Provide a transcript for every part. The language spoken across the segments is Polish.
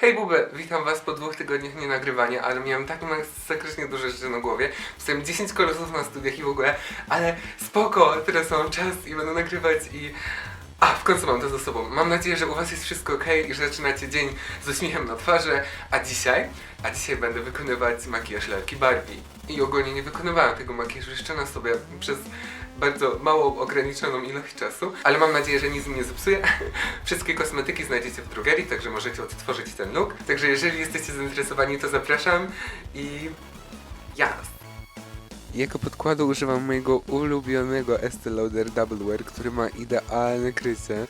Hej bube, witam was po dwóch tygodniach nie nagrywania, ale miałem tak masakrycznie dużo rzeczy na głowie. Pisałem 10 kolosów na studiach i w ogóle, ale spoko, teraz mam czas i będę nagrywać i... Końcu mam to za sobą. Mam nadzieję, że u was jest wszystko ok i że zaczynacie dzień z uśmiechem na twarzy, a dzisiaj, a dzisiaj będę wykonywać makijaż lalki Barbie. I ogólnie nie wykonywałem tego makijażu jeszcze na sobie przez bardzo małą, ograniczoną ilość czasu, ale mam nadzieję, że nic mi nie zepsuje. Wszystkie kosmetyki znajdziecie w drogerii, także możecie odtworzyć ten look. Także jeżeli jesteście zainteresowani, to zapraszam i jazd! Jako podkładu używam mojego ulubionego Estee Lauder Double Wear, który ma idealne krycie.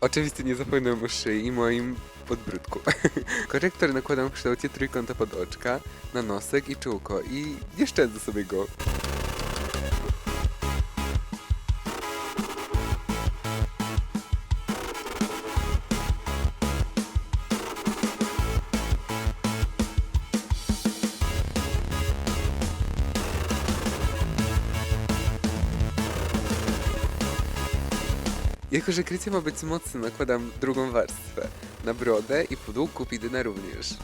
Oczywiście nie zapomnę o szyi i moim podbródku. Korektor nakładam w kształcie trójkąta pod oczka, na nosek i czółko i nie szczędzę sobie go. Jako, że krycie ma być mocne, nakładam drugą warstwę. Na brodę i pod łuk kupidyna również.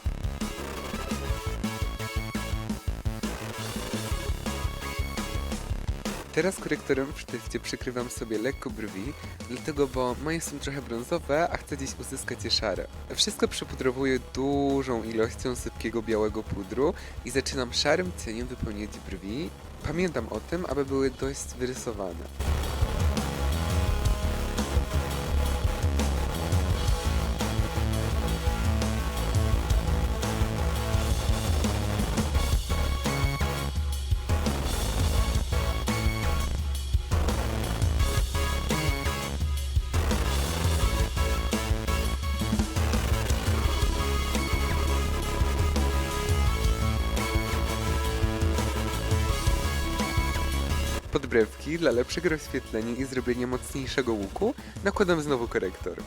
Teraz korektorem w sztywcie przykrywam sobie lekko brwi, dlatego bo moje są trochę brązowe, a chcę dziś uzyskać je szare. Wszystko przypudrowuję dużą ilością sypkiego białego pudru i zaczynam szarym cieniem wypełniać brwi. Pamiętam o tym, aby były dość wyrysowane. Podbrewki dla lepszego rozświetlenia i zrobienia mocniejszego łuku nakładam znowu korektor.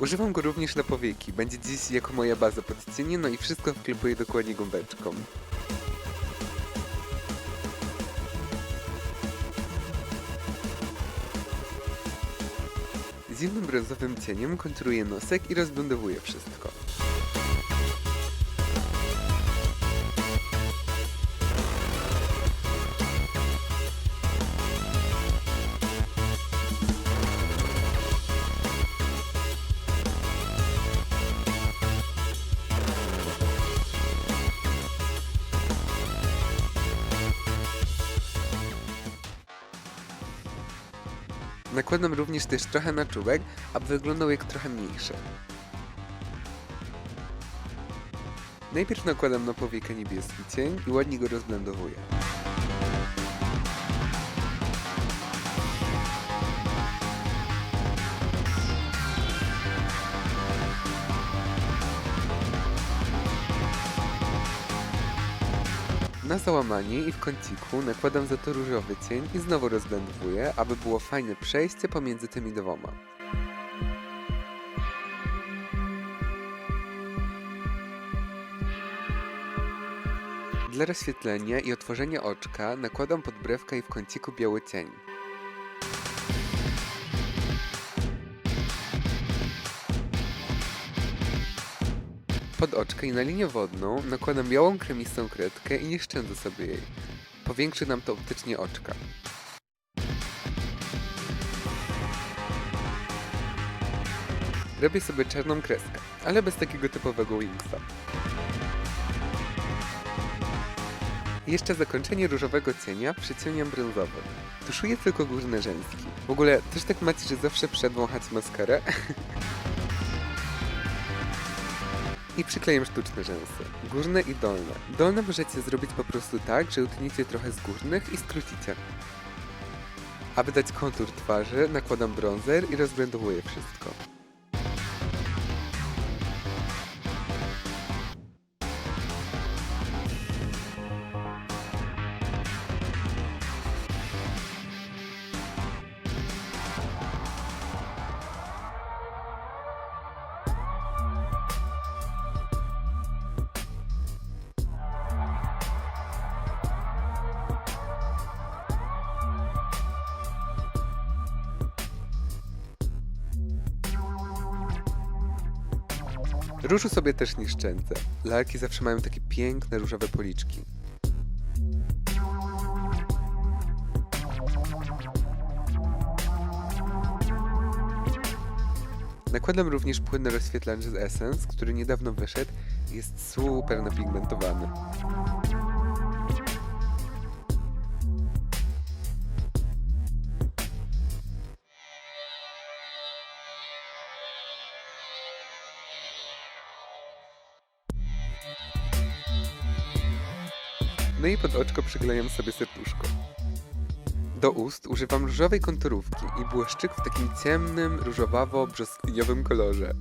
Używam go również na powieki, będzie dziś jako moja baza pod cienie, no i wszystko wklepuję dokładnie gąbeczką. Zimnym brązowym cieniem konturuję nosek i rozblendowuję wszystko. Nakładam również też trochę na czubek, aby wyglądał jak trochę mniejszy. Najpierw nakładam na powiekę niebieski cień i ładnie go rozblendowuję. Na załamanie i w kąciku nakładam za to różowy cień i znowu rozblendowuję, aby było fajne przejście pomiędzy tymi dwoma. Dla rozświetlenia i otworzenia oczka nakładam podbrewkę i w kąciku biały cień. Pod oczkę i na linię wodną nakładam białą kremistą kredkę i nie szczędzę sobie jej. Powiększy nam to optycznie oczka. Robię sobie czarną kreskę, ale bez takiego typowego wingsa. Jeszcze zakończenie różowego cienia przycieniam brązowym. Tuszuję tylko górne rzęski. W ogóle też tak macie, że zawsze przedwąchać maskarę? I przyklejam sztuczne rzęsy. Górne i dolne. Dolne możecie zrobić po prostu tak, że utniecie trochę z górnych i skrócicie. Aby dać kontur twarzy, nakładam bronzer i rozblendowuję wszystko. Różu sobie też nie szczędzę. Lalki zawsze mają takie piękne różowe policzki. Nakładam również płynny rozświetlacz z Essence, który niedawno wyszedł i jest super napigmentowany. No i pod oczko przyklejam sobie serduszko. Do ust używam różowej konturówki i błyszczyk w takim ciemnym, różowawo-brzoskwiniowym kolorze.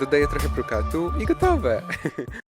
Dodaję trochę brokatu i gotowe!